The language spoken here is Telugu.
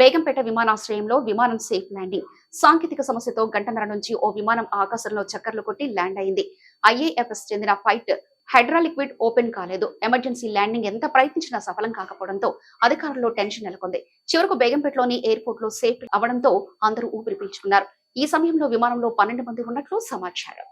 బేగంపేట విమానాశ్రయంలో విమానం సేఫ్ ల్యాండింగ్ సాంకేతిక సమస్యతో గంటన్నర నుంచి ఓ విమానం ఆకాశంలో చక్కర్లు కొట్టి ల్యాండ్ అయింది. ఐఏఎఫ్ఎస్ చెందిన ఫైట్ హైడ్రాలిక్విడ్ ఓపెన్ కాలేదు. ఎమర్జెన్సీ ల్యాండింగ్ ఎంత ప్రయత్నించినా సఫలం కాకపోవడంతో అధికారుల్లో టెన్షన్ నెలకొంది. చివరకు బేగంపేటలోని ఎయిర్పోర్ట్లో సేఫ్ అవడంతో అందరూ ఊపిరి పీల్చుకున్నారు. ఈ సమయంలో విమానంలో పన్నెండు మంది ఉన్నట్లు సమాచారం.